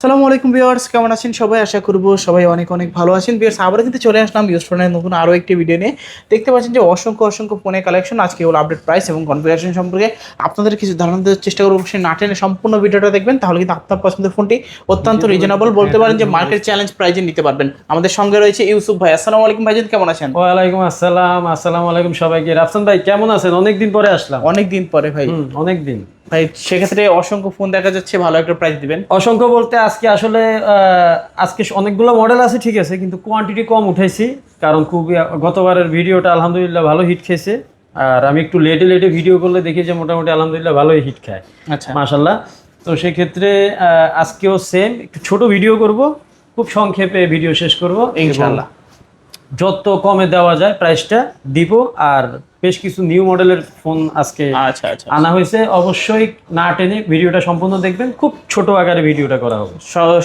আসসালামু আলাইকুম ভিউয়ার্স কেমন আছেন সবাই? আশা করব সবাই অনেক অনেক ভালো আছেন। ভিউয়ার্স আবার কিন্তু চলে আসলাম ইউজ ফোনের নতুন আরও একটি ভিডিও নিয়ে। দেখতে পাচ্ছেন যে অসংখ্য অসংখ্য ফোনের কালেকশন আজকে হলো আপডেট প্রাইস এবং কনফিগারেশন সম্পর্কে আপনাদের কিছু ধারণা দেওয়ার চেষ্টা করব। অবশ্যই না টেনে সম্পূর্ণ ভিডিওটা দেখবেন তাহলে কিন্তু আপনার পছন্দের ফোনটি অত্যন্ত রিজনেবল বলতে পারেন যে মার্কেট চ্যালেঞ্জ প্রাইজে নিতে পারবেন। আমাদের সঙ্গে রয়েছে ইউসুফ ভাই। আসসালামু আলাইকুম ভাইজান কেমন আছেন? ওয়ালাইকুম আসসালাম আসসালামু আলাইকুম সবাইকে। রাফসান ভাই কেমন আছেন? অনেকদিন পরে আসলাম। অনেক দিন পরে ভাই। হুম, অনেক দিন ভাই সেক্ষেত্রে অসংখ্য ফোন দেখা যাচ্ছে ভালো একটা প্রাইস দিবেন। অসংখ্য বলতে আজকে আসলে আজকে অনেকগুলো মডেল আছে ঠিক আছে কিন্তু কোয়ান্টিটি কম উঠাইছি কারণ খুবই গতবারের ভিডিওটা আলহামদুলিল্লাহ ভালো হিট খেয়েছে আর আমি একটু লেটে লেটে ভিডিও করলে দেখি যে মোটামুটি আলহামদুলিল্লাহ ভালোই হিট খায়। আচ্ছা। মাশাল্লাহ তো সেক্ষেত্রে আহ, আজকেও সেম একটু ছোট ভিডিও করব খুব সংক্ষেপে ভিডিও শেষ করব ইনশাআল্লাহ। যত কমে দেওয়া যায় প্রাইসটা দিব। আর বেশ কিছু নিউ মডেলের ফোন আজকে আচ্ছা আচ্ছা আনা হয়েছে। অবশ্যই না টেনে ভিডিওটা সম্পূর্ণ দেখবেন। খুব ছোট আকারে ভিডিওটা করা হবে।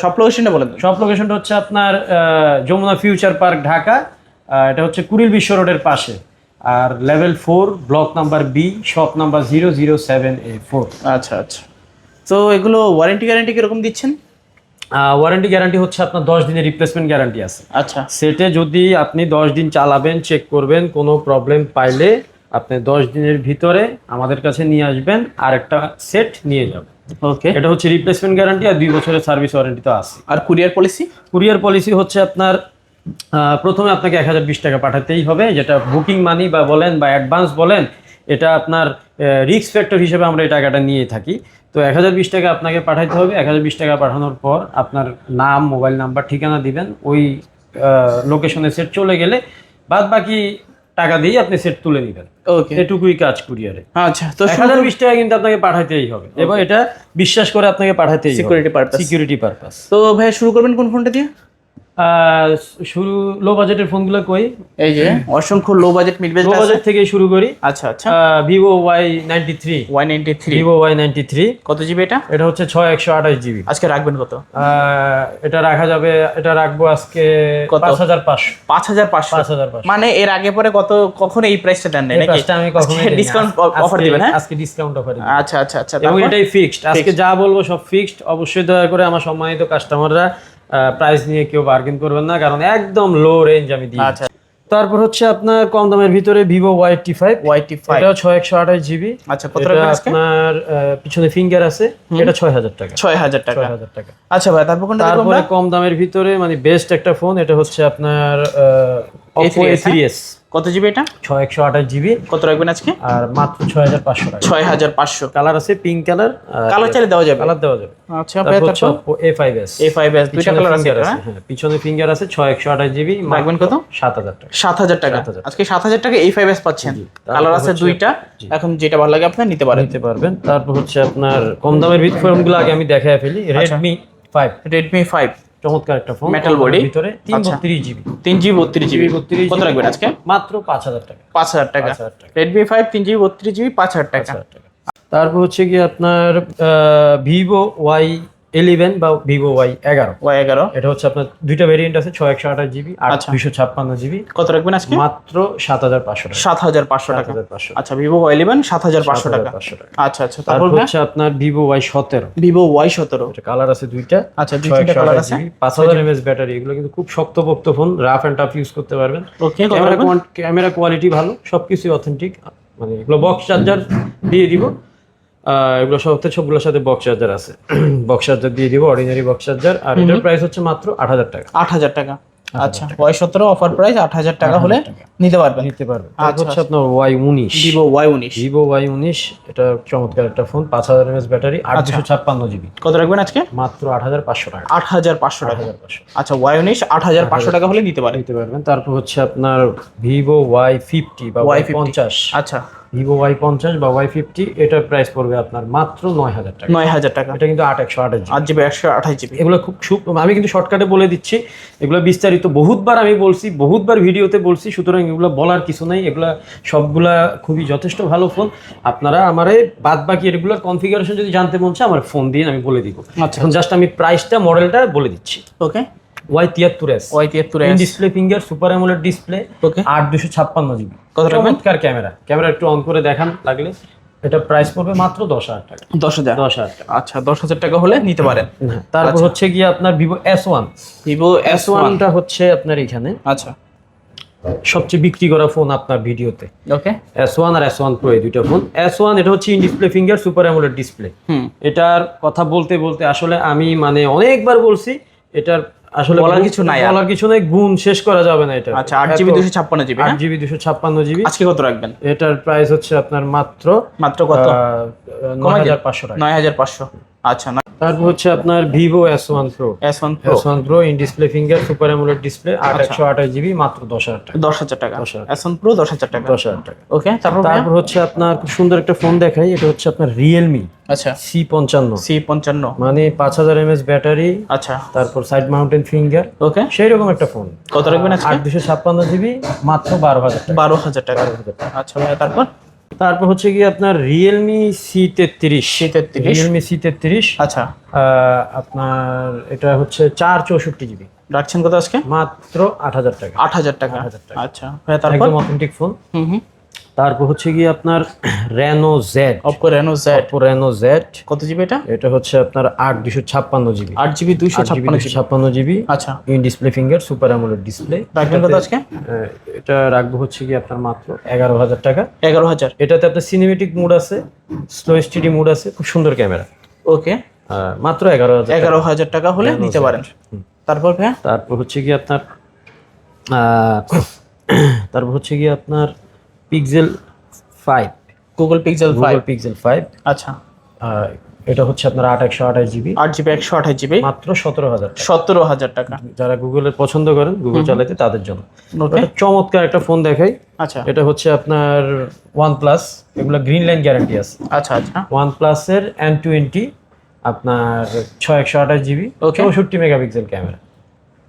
সব লোকেশনটা বলেন সব লোকেশনটা হচ্ছে আপনার যমুনা ফিউচার পার্ক ঢাকা। এটা হচ্ছে কুড়িল বিশ্ব রোডের পাশে। আর level four block number B shop number zero zero seven A four আচ্ছা আচ্ছা। তো এগুলো ওয়ারেন্টি গ্যারেন্টি কীরকম দিচ্ছেন? ওয়ারেন্টি গ্যারান্টি হচ্ছে আপনার দশ দিনের রিপ্লেসমেন্ট গ্যারান্টি আছে। আচ্ছা। সেটে যদি আপনি দশ দিন চালাবেন চেক করবেন কোনো প্রবলেম পাইলে আপনি দশ দিনের ভিতরে আমাদের কাছে নিয়ে আসবেন আর একটা সেট নিয়ে যাবেন। ওকে এটা হচ্ছে রিপ্লেসমেন্ট গ্যারান্টি আর দুই বছরের সার্ভিস ওয়ারেন্টি তো আছে। আর কুরিয়ার পলিসি কুরিয়ার পলিসি হচ্ছে আপনার প্রথমে আপনাকে এক হাজার বিশ টাকা পাঠাতেই হবে যেটা বুকিং মানি বা বলেন বা অ্যাডভান্স বলেন এটা আপনার রিস্ক ফ্যাক্টর হিসেবে আমরা এই টাকাটা নিয়ে থাকি। তো এক হাজার বিশ টাকা আপনাকে পাঠাইতে হবে। এক হাজার বিশ টাকা পাঠানোর পর আপনার নাম মোবাইল নাম্বার ঠিকানা দিবেন। ওই লোকেশনে সেট চলে গেলে বাদ বাকি টাকা দিয়ে আপনি সেট তুলে নেবেন। ওকে এটুকুই কাজ কুরিয়ারে আচ্ছা তো এক হাজার বিশ টাকা কিন্তু আপনাকে পাঠাতেই হবে। এবং এটা বিশ্বাস করে আপনাকে পাঠাতেই সিকিউরিটি পারপাস সিকিউরিটি পারপাস তো ভাই শুরু করবেন কোন ফোনটা দিয়ে? শুরু লো বাজেটের ফোনগুলো কই? এই যে অসংখ্য low budget mid low budget থেকে শুরু করি। আচ্ছা আচ্ছা। Vivo Y ninety three Y ninety three Vivo Y ninety three কত জিবি এটা? এটা হচ্ছে ছয় একশো আঠাশ জিবি আজকে রাখবেন কত? এটা রাখা যাবে এটা রাখব আজকে? পাঁচ হাজার পাঁচশো। পাঁচ হাজার পাঁচশো। পাঁচ হাজার পাঁচশো। মানে এর আগে পরে কত কখনো এই প্রাইসটা দেন নাই নাকি? প্রাইসটা আমি কখনোই ডিসকাউন্ট অফার দিবেন হ্যাঁ? আজকে ডিসকাউন্ট অফার আচ্ছা আচ্ছা আচ্ছা। এবং এটাই ফিক্সড আজকে যা বলব সব ফিক্সড অবশ্যই দয়া করে আমার সম্মানিত কাস্টমাররা প্রাইস নিয়ে কেউ বার্গেন করবেন না কারণ একদম লো রেঞ্জ আমি দিই আচ্ছা। তারপর হচ্ছে আপনার কম দামের ভিতরে Vivo Y T five Y Y T five এটা ছয় একশো আঠাশ জিবি আচ্ছা আপনার পিছনে ফিঙ্গার আছে। এটা ছয় হাজার টাকা। ছয় হাজার টাকা। ছয় হাজার টাকা। আচ্ছা ভাই তারপর তারপরে কম দামের ভিতরে মানে বেস্ট একটা ফোন এটা হচ্ছে আপনার Oppo A A3s, three S কত জিবি এটা? ছয় একশো আঠাশ জিবি কত রাখবেন আজকে? আর মাত্র ছয় হাজার পাঁচশো টাকা। ছয় হাজার পাঁচশো। কালার আছে পিঙ্ক কালার কালার চাইলে দেওয়া যাবে। কালার দেওয়া যাবে। আচ্ছা A five S A five S দুইটা কালার আছে হ্যাঁ? হ্যাঁ পিছনে ফিঙ্গার আছে ছয় একশো আঠাশ জিবি রাখবেন কত? সাত হাজার টাকা। সাত হাজার টাকা। আজকে সাত হাজার টাকা এই ফাইভ এস পাচ্ছেন। কালার আছে দুইটা। এখন যেটা ভালো লাগে আপনার নিতে পারেন। নিতে পারবেন। তারপর হচ্ছে আপনার কম দামের ভিত ফোনগুলো আগে আমি দেখায় ফেলি। রেডমি ফাইভ রেডমি ফাইভ চমৎকার একটা ফোন মেটাল বডি ভিতরে তিন আচ্ছা। বত্রিশ জিবি তিন জিবি বত্রিশ জিবি বত্রিশ কত রাখবেন আজকে? মাত্র পাঁচ হাজার টাকা। পাঁচ হাজার টাকা। রেডমি ফাইভ তিন জিবি বত্রিশ জিবি পাঁচ হাজার টাকা। তারপর হচ্ছে কি আপনার ভিভো ওয়াই ইলেভেন বা ভিভো ওয়াই এগারো। ওয়াই এগারো। এটা হচ্ছে আপনার দুইটা ভেরিয়েন্ট আছে ছয় একশো আঠাশ জিবি আর আচ্ছা। দুইশো ছাপ্পান্ন জিবি। কত রাখবেন আজকে? মাত্র সাত হাজার পাঁচশো সাত হাজার পাঁচশো টাকা। পাঁচশো আচ্ছা ভিভো ওয়াই ইলেভেন সাত হাজার পাঁচশো টাকা। 7,500 আচ্ছা আচ্ছা তারপর হচ্ছে আপনার ভিভো ওয়াই সতেরো। ভিভো ওয়াই সতেরো। কালার আছে দুইটা আচ্ছা দুই তিনটা কালার আছে। পাঁচ হাজার এমএস ব্যাটারি এগুলো কিন্তু খুব শক্তপোক্ত phone rough and tough use করতে পারবেন। ক্যামেরা ক্যামেরা কোয়ালিটি ভালো সবকিছুই অথেন্টিক মানে এগুলো বক্স চার্জার দিয়ে দিব। এগুলো সব সবগুলোর সাথে বক্স চার্জার আছে। বক্স চার্জার দিয়ে দিব অর্ডিনারি বক্স চার্জার আর এটার প্রাইস হচ্ছে মাত্র আট হাজার টাকা। আট হাজার টাকা। আচ্ছা ওয়াই সতেরো অফার প্রাইস আট হাজার টাকা হলে নিতে পারবেন। নিতে পারবে আচ্ছা, তারপর হচ্ছে আপনার ওয়াই উনিশ। ভিভো ওয়াই উনিশ। ভিভো ওয়াই উনিশ এটা চমৎকার একটা ফোন পাঁচ হাজার এমএস ব্যাটারি আচ্ছা। আটশো ছাপ্পান্ন জিবি কত রাখবেন আজকে? মাত্র আট হাজার পাঁচশো টাকা। আট হাজার পাঁচশো টাকা। আচ্ছা ওয়াই উনিশ আট হাজার পাঁচশো টাকা হলে নিতে পারেন। নিতে পারবেন। তারপর হচ্ছে আপনার ভিভো ওয়াই ফিফটি বা ওয়াই পঞ্চাশ। আচ্ছা। ভিভো ওয়াই পঞ্চাশ বা ওয়াই ফিফটি এটার প্রাইস পড়বে আপনার মাত্র নয় হাজার টাকা। নয় হাজার টাকা। এটা কিন্তু আট একশো আঠাশ আট জিবি একশো আঠাশ জিবি। এগুলো খুব সুপ আমি কিন্তু শর্টকাটে বলে দিচ্ছি। এগুলো বিস্তারিত বহুতবার আমি বলছি বহুতবার ভিডিওতে বলছি সুতরাং এগুলো বলার কিছু নেই। এগুলো সবগুলা খুবই যথেষ্ট ভালো ফোন। আপনারা আমারে বাদ বাকি রেগুলার কনফিগারেশন যদি জানতে মন চায় আমার ফোন দিন আমি বলে দিব। আচ্ছা। জাস্ট আমি প্রাইসটা মডেলটা বলে দিচ্ছি। ওকে ওয়াই তিয়াত্তর এস ওয়াই তিয়াত্তর display finger super AMOLED display okay আট দুশো ছাপ্পান্ন জিবি কত চমৎকার ক্যামেরা। ক্যামেরা একটু অন করে দেখান লাগলে এটা প্রাইস পড়বে মাত্র দশ হাজার টাকা। দশ হাজার? দশ হাজার টাকা। আচ্ছা দশ হাজার টাকা হলে নিতে পারেন। তারপর হচ্ছে গিয়ে আপনার Vivo S one Vivo S S ওয়ানটা হচ্ছে আপনার এখানে। আচ্ছা। সবচেয়ে বিক্রি করা ফোন আপনার ভিডিওতে। ওকে। এস ওয়ান আর এস ওয়ান প্রো এই দুইটা ফোন এস ওয়ান এটা হচ্ছে in display finger super AMOLED display এটার কথা বলতে বলতে আসলে আমি মানে অনেকবার বলছি এটার আসলে বলার কিছু নাই। বলার কিছু নাই গুণ শেষ করা যাবে না এটা আচ্ছা আট জিবি দুশো ছাপ্পান্ন জিবি আট জিবি দুশো ছাপ্পান্ন জিবি। আজকে কত রাখবেন? এটার প্রাইস হচ্ছে আপনার মাত্র মাত্র কত? নয় হাজার পাঁচশো টাকা। নয় হাজার পাঁচশো। আচ্ছা তারপর হচ্ছে আপনার Vivo S one pro S one pro S one pro in display finger super AMOLED display আট একশো আঠাশ জিবি মাত্র দশ হাজার টাকা। দশ হাজার টাকা। দশ হাজার। এস ওয়ান প্রো দশ হাজার টাকা। দশ হাজার টাকা। ওকে তারপর তারপর হচ্ছে আপনার খুব সুন্দর একটা ফোন দেখাই এটা হচ্ছে আপনার রিয়েলমি আচ্ছা। সি পঞ্চান্ন। সি পঞ্চান্ন। মানে পাঁচ হাজার এমএস ব্যাটারি আচ্ছা। তারপর সাইড মাউন্টেন ফিঙ্গার ওকে সেই রকম একটা ফোন কত রাখবেন আট দুশো ছাপ্পান্ন জিবি মাত্র বারো হাজার টাকা। বারো হাজার টাকা। আচ্ছা তারপর? তারপর হচ্ছে কি আপনার রিয়েলমি সি তেত্রিশ। সি তেত্রিশ। রিয়েলমি সি তেত্রিশ আচ্ছা। আপনার এটা হচ্ছে চার চৌষট্টি জিবি। রাখছেন কত আজকে? মাত্র আট হাজার টাকা। আট হাজার টাকা। 8,000 টাকা। আচ্ছা। হ্যাঁ তারপর? একদম অথেন্টিক ফোন হুম হুম। তারপর হচ্ছে গিয়ে আপনার Reno Z Oppo Reno Z Oppo Reno Z কত জিবি এটা? এটা হচ্ছে আপনার আট দুশো ছাপ্পান্ন জিবি আট জিবি ছাপ্পান্ন দুশো জিবি ছাপ্পান্ন জিবি আচ্ছা। In display finger super AMOLED display রাখবেন কত আজকে? এটা রাখব হচ্ছে কি আপনার মাত্র এগারো হাজার টাকা। এগারো হাজার। এটাতে আপনার সিনেমেটিক মুড আছে স্লো এসটিডি মুড আছে খুব সুন্দর ক্যামেরা। ওকে। মাত্র এগারো হাজার এগারো হাজার টাকা হলে নিতে পারেন। তারপর ভাইয়া? তারপর হচ্ছে কি আপনার তারপর হচ্ছে কি আপনার Pixel five Google Pixel five Pixel five আচ্ছা। এটা হচ্ছে আপনার আট একশো আঠাশ জিবি। আট জিবি একশো আঠাশ জিবি। মাত্র সতেরো হাজার সতেরো হাজার টাকা। যারা গুগলের পছন্দ করেন গুগল চালাতে তাদের জন্য। চমৎকার একটা ফোন দেখাই। আচ্ছা। এটা হচ্ছে আপনার ওয়ান প্লাস এগুলো গ্রিন লাইন গ্যারান্টি আছে। আচ্ছা আচ্ছা। ওয়ান প্লাসের এন টোয়েন্টি আপনার ছয় একশো আঠাশ জিবি. চৌষট্টি মেগাপিক্সেল ক্যামেরা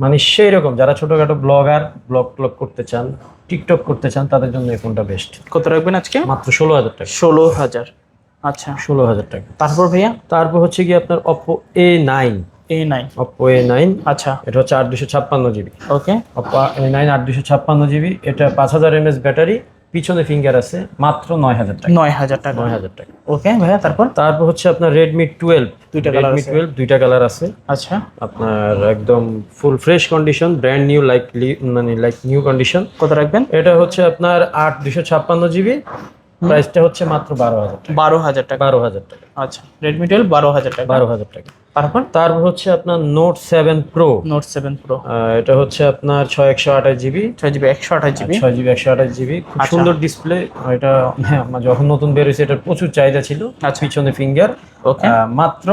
মানে সেই রকম যারা ছোটখাটো ব্লগার ব্লগ ব্লগ করতে চান টিকটক করতে চান তাদের জন্য এই ফোনটা বেস্ট কত রাখবেন আজকে? মাত্র ষোলো হাজার টাকা। ষোলো হাজার। আচ্ছা। ষোলো হাজার টাকা। তারপর ভাইয়া? তারপর হচ্ছে কি আপনার Oppo A nine A nine Oppo A nine আচ্ছা। এটা হচ্ছে আট দুশো ছাপ্পান্ন GB. Okay Oppo A nine আট দুশো ছাপ্পান্ন জিবি। এটা পাঁচ হাজার এমএস ব্যাটারি। পিছনে ফিঙ্গার আছে মাত্র নয় হাজার টাকা। নয় হাজার টাকা। নয় হাজার টাকা। ওকে ভাইয়া তারপর? তারপর হচ্ছে আপনার রেডমি টুয়েলভ দুইটা কালার রেডমি টুয়েলভ দুইটা কালার আছে। আচ্ছা। আপনার একদম full fresh condition brand new like মানে লাইক নিউ কন্ডিশন কত রাখবেন? এটা হচ্ছে আপনার আট দুশো ছাপ্পান্ন জিবি। প্রাইসটা হচ্ছে মাত্র বারো হাজার টাকা। বারো হাজার টাকা। বারো হাজার টাকা। আচ্ছা রেডমি টুয়েলভ বারো হাজার টাকা। বারো হাজার টাকা। তারপর? তারপর হচ্ছে আপনার Note seven pro Note seven pro এটা হচ্ছে আপনার ছয় একশো আঠাশ জিবি। ছয় জিবি একশো আঠাশ জিবি। ছয় জিবি একশো আঠাশ জিবি। খুব আচ্ছা। সুন্দর ডিসপ্লে এটা আমার যখন নতুন বেরোয়েছে এটার প্রচুর চাহিদা ছিল। আচ্ছা। পিছনে ফিঙ্গার ওকে মাত্র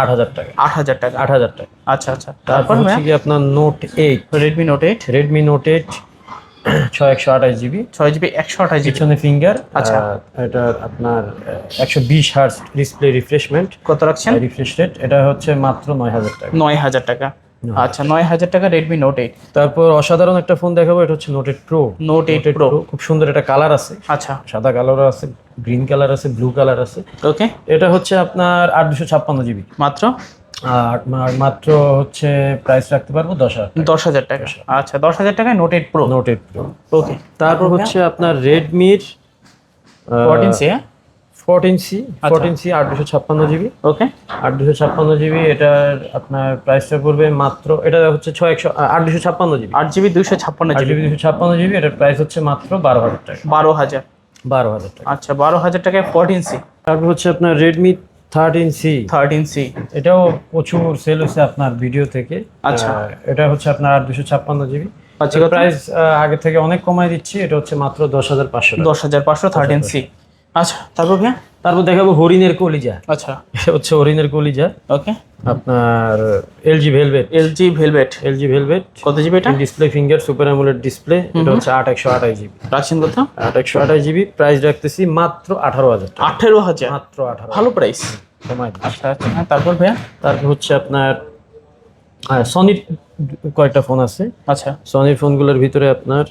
আট হাজার টাকা। আট হাজার টাকা। আট হাজার টাকা। আচ্ছা আচ্ছা। তারপর হচ্ছে আপনার Note eight Redmi Note eight Redmi Note eight ছয় একশো আঠাশ জিবি। ছয় জিবি একশো আঠাশ পিছনে ফিঙ্গার আচ্ছা। এটা আপনার একশো বিশ হার্স ডিসপ্লে রিফ্রেশমেন্ট কত রাখছেন? রিফ্রেশ রেট এটা হচ্ছে মাত্র নয় হাজার টাকা। নয় হাজার টাকা। আচ্ছা নয় হাজার টাকা রেডমি নোট এইট তারপর অসাধারণ একটা ফোন দেখাবো এটা হচ্ছে Note eight pro Note eight pro খুব সুন্দর একটা কালার আছে। আচ্ছা। সাদা কালারও আছে গ্রিন কালার আছে ব্লু কালার আছে। ওকে এটা হচ্ছে আপনার আট দুশো ছাপ্পান্ন জিবি। মাত্র? আর মাত্র হচ্ছে প্রাইস রাখতে পারব দশ হাজার দশ হাজার টাকা। আচ্ছা দশ হাজার টাকায় Note eight pro Note eight pro okay তারপর হচ্ছে আপনার রেডমির fourteen C fourteen C fourteen C আট দুশো ছাপ্পান্ন জিবি। ওকে আট দুশো ছাপ্পান্ন জিবি এটার আপনার প্রাইসটা পড়বে মাত্র এটা হচ্ছে ছয় একশো আট দুশো ছাপ্পান্ন জিবি। আট জিবি দুইশো ছাপ্পান্ন জিবি। জিবি দুশো ছাপ্পান্ন জিবি এটার প্রাইস হচ্ছে মাত্র বারো হাজার টাকা। বারো হাজার। বারো হাজার টাকা। আচ্ছা বারো হাজার টাকায় ফোরটিন সি তারপর হচ্ছে আপনার Redmi thirteen C thirteen C এটাও প্রচুর সেল হচ্ছে আপনার ভিডিও থেকে। আচ্ছা। এটা হচ্ছে আপনার আট দুশো ছাপ্পান্ন জিবি প্রাইস আগে থেকে অনেক কমাই দিচ্ছি এটা হচ্ছে মাত্র দশ হাজার পাঁচশো দশ হাজার পাঁচশো থার্টিন সি আচ্ছা। তারপর ভাইয়া? তারপর দেখাবো হরিণের কলিজা। আচ্ছা। হচ্ছে হরিণের কলিজা। ওকে। আপনার LG Velvet. LG Velvet. LG Velvet. কত জিবি এটা? Display finger super AMOLED display. এটা হচ্ছে আট একশো আঠাশ জিবি। রাখছেন কত? আট একশো আঠাশ জিবি। প্রাইস রাখতেছি মাত্র আঠারো হাজার টাকা। আঠেরো হাজার। মাত্র আঠারো ভালো প্রাইস। দিচ্ছি। আচ্ছা আচ্ছা। হ্যাঁ তারপর ভাইয়া? তারপর হচ্ছে আপনার সনির কয়েকটা ফোন আছে। আচ্ছা। সনির ফোনগুলোর ভিতরে আপনার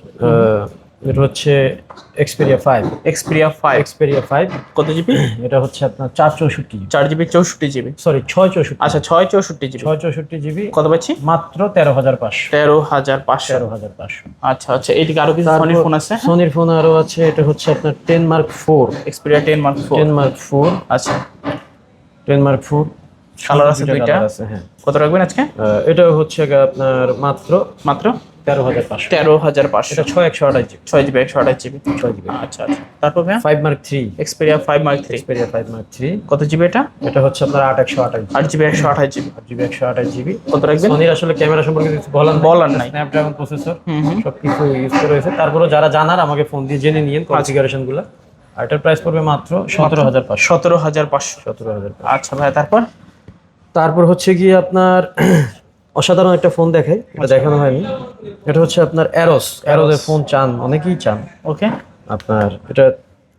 এটা হচ্ছে Xperia five Xperia five Xperia five কত জিবি? এটা হচ্ছে আপনার চার চৌষট্টি চার জিবি চৌষট্টি জিবি। সরি ছয় চৌষট্টি। আচ্ছা ছয় চৌষট্টি জিবি। ছয় চৌষট্টি জিবি। কত পাচ্ছি? মাত্র তেরো হাজার পাঁচশো। তেরো হাজার পাঁচশো। তেরো হাজার পাঁচশো। আচ্ছা আচ্ছা এইদিকে আরও কিছু সনির ফোন আছে? সোনির ফোন আরও আছে এটা হচ্ছে আপনার ten mark four Xperia ten mark four ten mark four আচ্ছা। টেন মার্ক ফোর কালার আছে দুইটা? হ্যাঁ। কত রাখবেন আজকে? এটা হচ্ছে আপনার মাত্র মাত্র? তেরো হাজার পাঁচশো। তেরো হাজার পাঁচশো। ছয় একশো আঠাশ জিবি। ছয় জিবি একশো আঠাশ জিবি। ছয় জিবি। আচ্ছা আচ্ছা। তারপর ভাইয়া? Five mark three Xperia five mark three Xperia five mark three কত জিবি এটা? এটা হচ্ছে আপনার আট একশো আঠাশ আট জিবি একশো আঠাশ জিবি। জিবি একশো আঠাশ জিবি। কত রাখবেন? সোনির আসলে ক্যামেরা সম্পর্কে কিছু বলার বলার নাই। স্ন্যাপড্রাগন প্রসেসর হুম হুম। সব কিছু ইউজ করে হয়েছে তারপরে যারা জানার আমাকে ফোন দিয়ে জেনে নিয়েন কনফিগারেশনগুলো আর এটার প্রাইস পড়বে মাত্র সতেরো হাজার পাঁচশো। সতেরো হাজার পাঁচশো। সতেরো হাজার আচ্ছা ভাইয়া তারপর? তারপর হচ্ছে গিয়ে আপনার অসাধারণ একটা ফোন দেখাই এটা দেখানো হয়নি। এটা হচ্ছে আপনার অ্যারোস অ্যারোসের ফোন চান অনেকেই চান। ওকে আপনার এটা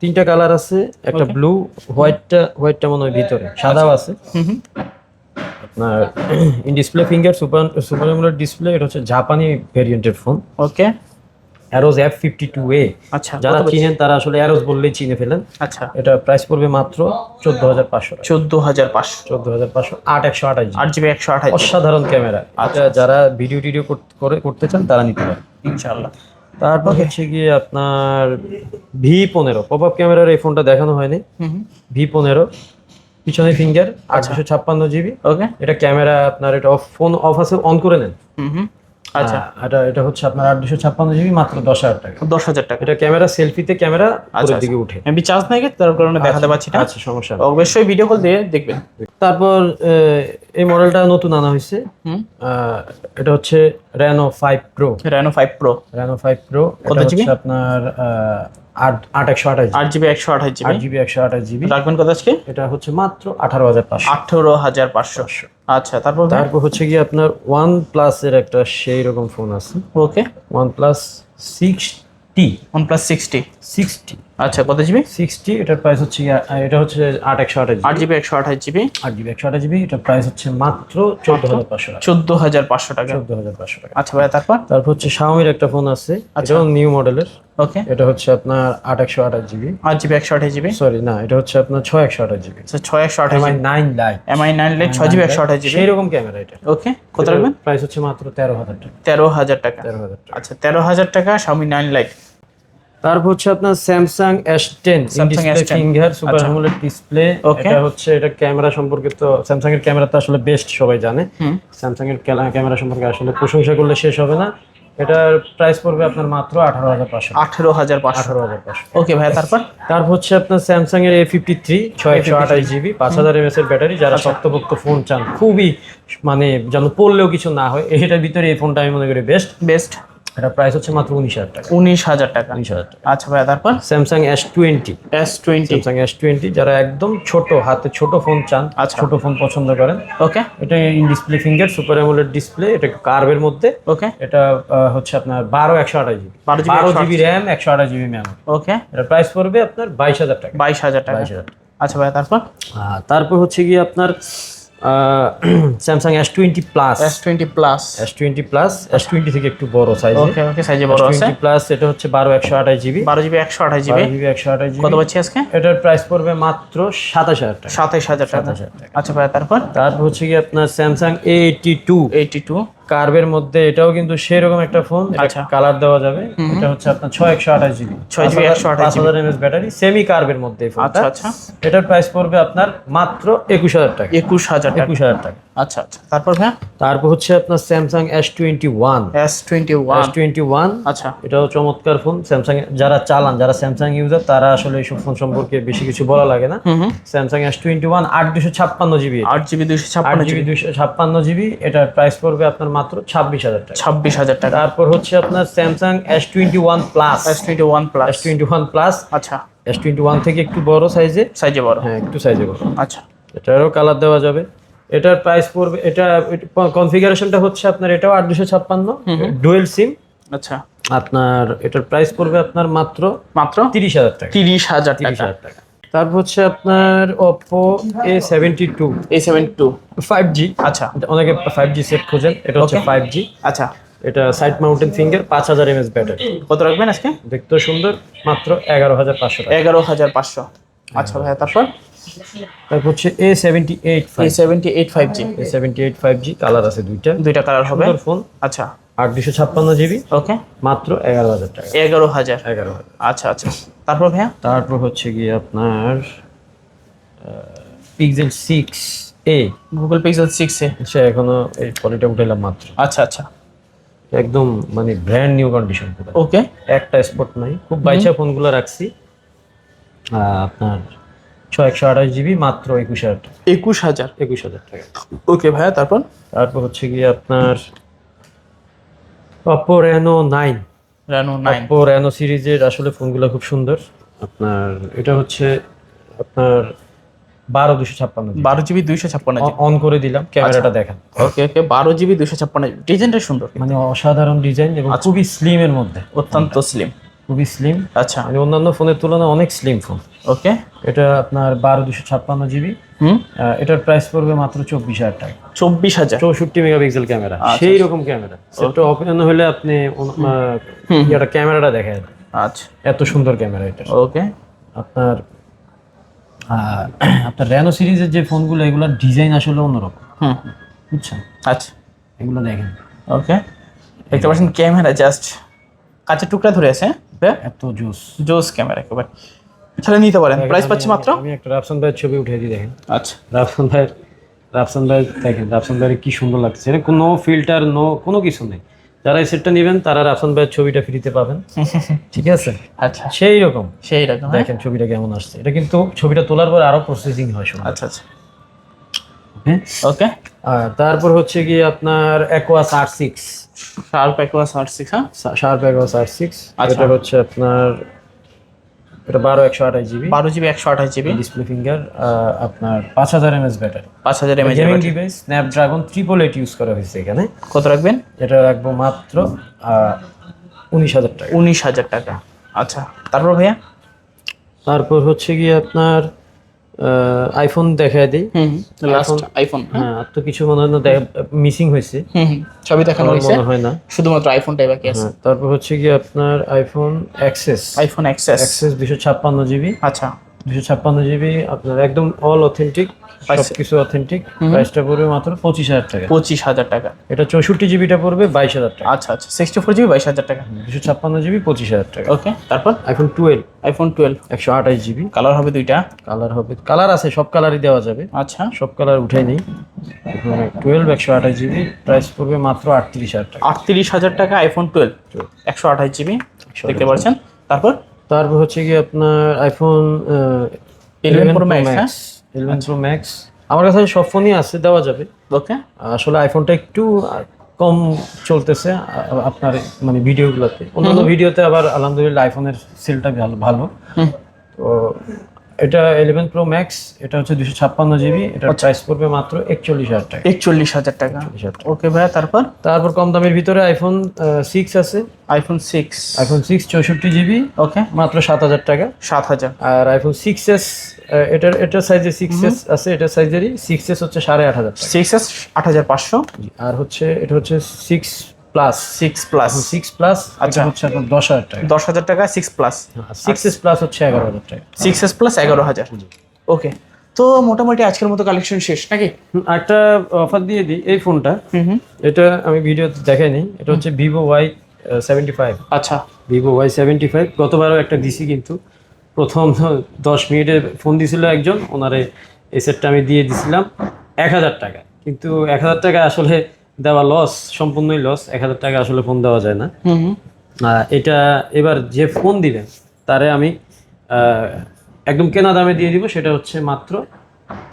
তিনটা কালার আছে একটা ব্লু হোয়াইটটা হোয়াইটটা মনে হয় ভিতরে সাদাও আছে। আপনার in display finger super super display এটা হচ্ছে জাপানি ভেরিয়েন্টের phone okay Arrows F fifty two A আচ্ছা যারা চিনেন তারা আসলে অ্যারোস বললেই চিনে ফেলেন। আচ্ছা। এটা প্রাইস পড়বে মাত্র চোদ্দ হাজার পাঁচশো চোদ্দ হাজার পাঁচশো। চোদ্দ হাজার পাঁচশো আট একশো আঠাশ আট জিবি একশো আঠাশ অসাধারণ ক্যামেরা। আচ্ছা যারা ভিডিও টিডিও করে করতে চান তারা নিতে পারেন। ইনশাল্লাহ তারপর হচ্ছে গিয়ে আপনার ভি পনেরো। পপ আপ ক্যামেরার এই ফোনটা দেখানো হয়নি। ভি পনেরো। পিছনে ফিঙ্গার আটশো ছাপ্পান্ন জিবি। ওকে এটা ক্যামেরা আপনার এটা অফ ফোন অফ আছে অন করে নেন। হুম হুম। আচ্ছা। এটা এটা হচ্ছে আপনার আট দুশো ছাপ্পান্ন জিবি মাত্র দশ হাজার টাকা। দশ হাজার টাকা। এটা ক্যামেরা সেলফিতে ক্যামেরা আচ্ছা, দিকে উঠে। এমবি চার্জ নাই তার কারণে দেখাতে পাচ্ছি না। আচ্ছা সমস্যা অবশ্যই ভিডিও কল দিয়ে দেখবেন। তারপর এই মডেলটা নতুন আনা হয়েছে। এটা হচ্ছে Reno five pro Reno five pro Reno five pro কত জিবি আপনার আট আট একশো আঠাশ আট জিবি একশো আঠাশ জিবি? আট জিবি একশো আঠাশ জিবি। রাখবেন কত আজকে? এটা হচ্ছে মাত্র আঠারো হাজার পাঁচশো। আঠারো হাজার পাঁচশো। আচ্ছা তারপর তারপর হচ্ছে গিয়ে আপনার ওয়ান প্লাসের একটা সেই রকম ফোন আছে। Okay one plus sixty one plus sixty sixty আচ্ছা কত জিবি? সিক্সটি এটার প্রাইস হচ্ছে এটা হচ্ছে আট একশো আঠাশ আট জিবি একশো আঠাশ জিবি। আট জিবি একশো আঠাশ জিবি এটার প্রাইস হচ্ছে মাত্র চোদ্দ হাজার পাঁচশো টাকা। চোদ্দ হাজার পাঁচশো টাকা। চোদ্দ হাজার পাঁচশো টাকা। আচ্ছা ভাইয়া তারপর? তারপর হচ্ছে শাওমির একটা ফোন আছে আচ্ছা। এটাও নিউ মডেলের ওকে এটা হচ্ছে আপনার আট একশো আঠাশ জিবি। আট জিবি একশো আঠাশ জিবি? সরি না এটা হচ্ছে আপনার ছয় একশো আঠাশ জিবি। আচ্ছা ছয় একশো আঠাশ Mi nine lite Mi nine lite ছয় জিবি একশো আঠাশ জিবি। সেই রকম ক্যামেরা এটা। ওকে কত রাখবেন? প্রাইস হচ্ছে মাত্র তেরো হাজার টাকা। তেরো হাজার টাকা। তেরো হাজার আচ্ছা তেরো হাজার টাকা স্বামী নাইন লাইট তারপর হচ্ছে আপনার Samsung S ten Samsung display S10 finger super. AMOLED display এটা হচ্ছে এটা ক্যামেরা সম্পর্কে তো স্যামসাং এর ক্যামেরা তো আসলে বেস্ট সবাই জানে। স্যামসাং এর ক্যামেরা সম্পর্কে আসলে প্রশংসা করলে শেষ হবে না। এটার প্রাইস পড়বে আপনার মাত্র আঠারো হাজার পাঁচশো। আঠেরো হাজার পাঁচশো। আঠারো হাজার পাঁচশো। ওকে ভাই তারপর? তারপর হচ্ছে আপনার স্যামসাং এর এ ফিফটি থ্রি ছয় একশো আঠাশ জিবি পাঁচ হাজার এমএস এর ব্যাটারি। যারা আচ্ছা। শক্তপোক্ত ফোন চান খুবই মানে যেন পড়লেও কিছু না হয় এটার ভিতরে এই ফোনটা আমি মনে করি বেস্ট বেস্ট এটা প্রাইস হচ্ছে মাত্র উনিশ হাজার টাকা। উনিশ হাজার টাকা। উনিশ হাজার টাকা। আচ্ছা ভাই তারপর? Samsung S twenty S twenty Samsung S twenty যারা একদম ছোট হাতে ছোট ফোন চান আচ্ছা। ছোট ফোন পছন্দ করেন ওকে এটা in display finger super AMOLED display এটা কার্ভের মধ্যে। ওকে এটা হচ্ছে আপনার বারো একশো আঠাশ জিবি 12 GB, বারো 128 জিবি র্যাম একশো আঠাশ জিবি মেমোরি ওকে এটা প্রাইস পড়বে আপনার বাইশ হাজার টাকা। বাইশ হাজার টাকা। আচ্ছা ভাই তারপর? তারপর হচ্ছে গিয়ে আপনার Samsung S twenty plus S twenty plus S twenty plus S twenty থেকে একটু বড় সাইজ ওকে ওকে সাইজে বড় আছে। প্লাস এটা হচ্ছে বারো একশো আঠাশ জিবি বারো জিবি একশো আঠাশ জিবি জিবি একশো আঠাশ জিবি কত পাচ্ছি আজকে? এটার প্রাইস পড়বে মাত্র সাতাশ হাজার টাকা। সাতাশ হাজার টাকা। আচ্ছা ভাই তারপর? তারপর হচ্ছে কি আপনার Samsung A eighty two eighty two কার্ভের মধ্যে এটাও কিন্তু সেরকম একটা ফোন আচ্ছা। কালার দেওয়া যাবে। এটা হচ্ছে আপনার ছয় একশো আঠাশ জিবি ছয় জিবি একশো আঠাশ হাজার এমএস ব্যাটারি সেমি কার্ভের মধ্যে আচ্ছা আচ্ছা। এটার প্রাইস পড়বে আপনার মাত্র একুশ হাজার টাকা। একুশ হাজার টাকা। একুশ হাজার টাকা। আচ্ছা আচ্ছা। তারপর ভাইয়া? তারপর হচ্ছে আপনার Samsung S twenty one S twenty one S twenty one আচ্ছা। এটাও চমৎকার ফোন স্যামসাং যারা চালান যারা স্যামসাং ইউজার তারা আসলে এইসব ফোন সম্পর্কে বেশি কিছু বলা লাগে না। স্যামসাং এস টোয়েন্টি ওয়ান আট দুশো ছাপ্পান্ন জিবি আট জিবি দুইশো ছাপ্পান্ন জিবি দুশো ছাপ্পান্ন জিবি এটার প্রাইস পড়বে আপনার মাত্র ছাব্বিশ হাজার টাকা। ছাব্বিশ হাজার টাকা। তারপর হচ্ছে আপনার Samsung S twenty one plus S twenty one plus S twenty one plus আচ্ছা। এস টোয়েন্টি ওয়ান থেকে একটু বড় সাইজে সাইজে বড়। হ্যাঁ একটু সাইজে বড়। আচ্ছা। এটারও কালার দেওয়া যাবে। এটার প্রাইস পড়বে এটা কনফিগারেশনটা হচ্ছে আপনার এটাও আট দুশো ছাপ্পান্ন ডুয়েল সিম আচ্ছা। আপনার এটার প্রাইস পড়বে আপনার মাত্র মাত্র? তিরিশ হাজার টাকা। তিরিশ হাজার তিরিশ হাজার টাকা। তারপর হচ্ছে আপনার ওপো এ সেভেন্টি টু এই সেভেন টু ফাইভ জি আচ্ছা। অনেকে ফাইভ জি সেট খোঁজেন এটা হচ্ছে ফাইভ জি আচ্ছা। এটা সাইড মাউন্টেন ফিঙ্গার পাঁচ হাজার এমএস ব্যাটারি কত রাখবেন আজকে? দেখতেও সুন্দর মাত্র এগারো হাজার পাঁচশো এগারো হাজার পাঁচশো। আচ্ছা ভাইয়া তারপর? তারপর হচ্ছে এ সেভেন্টি এইট এই seventy eight five G A seventy eight five G colour আছে দুইটা। দুইটা কালার হবে। ফোন আচ্ছা। আট দুশো ছাপ্পান্ন জিবি ওকে মাত্র এগারো হাজার টাকা। এগারো হাজার। এগারো হাজার। আচ্ছা আচ্ছা। তারপর ভাইয়া? তারপর হচ্ছে গিয়ে আপনার Pixel six A Google Pixel six A সে এখনও এই কোয়ালিটি উঠাইলাম মাত্র। আচ্ছা আচ্ছা। একদম মানে ব্র্যান্ড নিউ কন্ডিশন ওকে একটা স্পট নাই। খুব বাইচা ফোনগুলো রাখছি। আপনার ছয় একশো আঠাশ জিবি মাত্র একুশ হাজার টাকা। একুশ হাজার। একুশ হাজার টাকা। ওকে ভাইয়া তারপর? তারপর হচ্ছে গিয়ে আপনার Oppo Reno nine Reno nine Oppo Reno সিরিজের আসলে ফোনগুলো খুব সুন্দর। আপনার এটা হচ্ছে আপনার বারো দুশো ছাপ্পান্ন বারো জিবি দুইশো ছাপ্পান্ন অন করে দিলাম ক্যামেরাটা দেখেন। ওকে ওকে বারো জিবি দুইশো ছাপ্পান্ন ডিজাইনটা সুন্দর মানে অসাধারণ ডিজাইন এবং খুবই স্লিম এর মধ্যে। অত্যন্ত স্লিম খুবই স্লিম আচ্ছা। মানে অন্যান্য ফোনের তুলনায় অনেক স্লিম ফোন ওকে। এটা আপনার বারো দুশো ছাপ্পান্ন জিবি হুম। এটার প্রাইস পড়বে মাত্র চব্বিশ হাজার টাকা। চব্বিশ হাজার। চৌষট্টি মেগাপিক্সেল ক্যামেরা সেই রকম ক্যামেরা সেটা ওপেন হলে আপনি ইয়েটা ক্যামেরাটা দেখা যাবে আচ্ছা। এত সুন্দর ক্যামেরা এটা। ওকে। আপনার আপনার র্যানো সিরিজের যে ফোনগুলো এগুলোর ডিজাইন আসলে অন্যরকম। হুম। বুঝছেন? আচ্ছা। এগুলো দেখেন। ওকে। দেখতে পাচ্ছেন ক্যামেরা জাস্ট কাঁচের টুকরা ধরে আছে। হ্যাঁ এত জোস। জোস ক্যামেরা একেবারে। তাহলে নিতে পারেন। প্রাইস পাচ্ছি মাত্র? আমি একটা রাফসান ভাইয়ের ছবি উঠে দিই দেখেন। আচ্ছা। রাফসান ভাইয়ের রাফসান ভাই দেখেন রাফসান ভাইয়ের কি সুন্দর লাগছে এটা কোনো ফিল্টার নো কোনো কিছু নেই। যারা এই সেটটা নেবেন তারা রাফসান ভাইয়ের ছবিটা ফ্রিতে পাবেন। ঠিক আছে? আচ্ছা। সেই রকম। সেই রকম হ্যাঁ? দেখেন ছবিটা কেমন আসছে। এটা কিন্তু ছবিটা তোলার পর আরও প্রসেসিং হয় শুনুন আচ্ছা আচ্ছা। ওকে আর তারপর হচ্ছে গিয়ে আপনার Aquos R six Sharp Aquos আট সিক্স হ্যাঁ শার্প অ্যাকোয়াস আর সিক্স। এটা হচ্ছে আপনার এটা বারো একশো আঠাশ জিবি। বারো জিবি একশো আঠাশ জিবি। ডিসপ্লে ফিঙ্গার আপনার পাঁচ হাজার এমএস ব্যাটারি পাঁচ হাজার mAh gaming device Snapdragon triple eight use করা হয়েছে এখানে। কত রাখবেন? এটা রাখব মাত্র উনিশ হাজার টাকা। উনিশ হাজার টাকা। আচ্ছা তারপর ভাইয়া? তারপর হচ্ছে গিয়ে আপনার আইফোন দেখায় দিই। লাস্ট আইফোন হ্যাঁ। আর তো কিছু মনে হয় না মিসিং হয়েছে। সবই দেখানো হয়েছে। মনে হয় না। শুধুমাত্র আইফোনটাই বাকি আছে। হ্যাঁ, তারপর হচ্ছে গিয়ে আপনার iPhone XS iPhone XS XS দুশো ছাপ্পান্ন জিবি আচ্ছা। দুশো ছাপ্পান্ন জিবি আপনার একদম অল অথেন্টিক সব কিছু অথেন্টিক প্রাইসটা পড়বে মাত্র পঁচিশ হাজার টাকা। পঁচিশ হাজার টাকা। এটা চৌষট্টি জিবিটা পড়বে বাইশ হাজার টাকা। আচ্ছা আচ্ছা সিক্সটি ফোর জিবি বাইশ হাজার টাকা। দুশো ছাপ্পান্ন জিবি পঁচিশ হাজার টাকা। ওকে তারপর? আইফোন টুয়েলভ আইফোন টুয়েলভ একশো আঠাশ জিবি কালার হবে দুইটা? কালার হবে। কালার আছে সব কালারই দেওয়া যাবে। আচ্ছা। সব কালার উঠাই নেই। টুয়েলভ একশো আঠাশ জিবি প্রাইস পড়বে মাত্র আটত্রিশ হাজার টাকা। আটত্রিশ হাজার টাকা আইফোন টুয়েলভ একশো আঠাশ জিবি দেখতে পাচ্ছেন? তারপর? তারপর হচ্ছে কি আপনার আইফোন 11 Pro Max, হ্যাঁ? ইলেভেন প্রো ম্যাক্স আমার কাছে সব ফোনই আছে দেওয়া যাবে। ওকে আসলে আইফোনটা একটু কম চলতেছে আপনার মানে ভিডিওগুলোতে। অন্যান্য ভিডিওতে আবার আলহামদুলিল্লাহ আইফোনের সেলটা ভালো ভালো। তো এটা ইলেভেন প্রো ম্যাক্স এটা হচ্ছে দুশো ছাপ্পান্ন জিবি এটা প্রাইস পড়বে মাত্র একচল্লিশ হাজার টাকা। একচল্লিশ হাজার টাকা। 41,000 টাকা। ওকে ভাইয়া তারপর? তারপর কম দামের ভিতরে আইফোন সিক্স আছে। আইফোন সিক্স আইফোন সিক্স চৌষট্টি জিবি ওকে মাত্র সাত হাজার টাকা। সাত হাজার। আর আইফোন সিক্স এস এটার এটার সাইজে সিক্স এস আছে এটার সাইজেরই সিক্স এস হচ্ছে সাড়ে আট হাজার টাকা। সিক্স এস আট হাজার পাঁচশো? আর হচ্ছে এটা হচ্ছে six plus six plus six plus আচ্ছা। হচ্ছে আপনার দশ হাজার টাকা। দশ হাজার টাকা six plus six S plus হচ্ছে এগারো হাজার টাকা। সিক্স এস প্লাস এগারো হাজার। ওকে। তো মোটামুটি আজকের মতো কালেকশন শেষ নাকি? একটা অফার দিয়ে দিই এই ফোনটা এটা আমি ভিডিও দেখাইনি এটা হচ্ছে ভিভো ওয়াই সেভেন্টি ফাইভ আচ্ছা। ভিভো ওয়াই সেভেন্টি ফাইভ গতবারও একটা দিছি কিন্তু। প্রথম দশ মিনিটে ফোন দিছিল একজন ওনারে এই সেটটা আমি দিয়ে দিছিলাম এক হাজার টাকা। কিন্তু এক হাজার টাকা আসলে দেওয়া লস সম্পূর্ণই লস এক হাজার টাকা আসলে ফোন দেওয়া যায় না। এটা এবার যে ফোন দিবেন তারে আমি একদম কেনা দামে দিয়ে দিব সেটা হচ্ছে মাত্র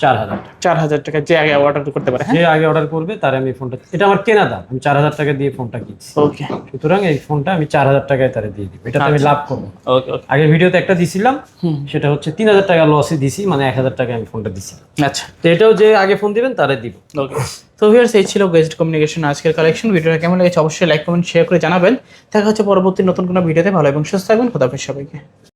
চার হাজার চার হাজার টাকা যে আগে অর্ডার করতে পারে হ্যাঁ? যে আগে অর্ডার করবে তারে আমি ফোনটা এটা আমার কেনা দাম আমি চার হাজার টাকা দিয়ে ফোনটা কিনছি। ওকে সুতরাং এই ফোনটা আমি চার হাজার টাকায় তারে দিয়ে দিব। এটাতে আমি লাভ করব ওকে ওকে ভিডিওতে একটা দিছিলাম সেটা হচ্ছে তিন হাজার টাকা লসে দিছি মানে এক হাজার টাকা আমি ফোনটা দিছি আচ্ছা। তো এটাও যে আগে ফোন দিবেন তারে দিব। ওকে তো ভিউয়ার্স এই ছিল গেস্ট কমিউনিকেশন আজকের কালেকশন ভিডিওটা কেমন লেগেছে অবশ্যই লাইক কমেন্ট শেয়ার করে জানাবেন। দেখা হচ্ছে পরবর্তী নতুন কোনো ভিডিওতে ভালো এবং সুস্থ থাকবেন। খোদাফেজ সবাইকে।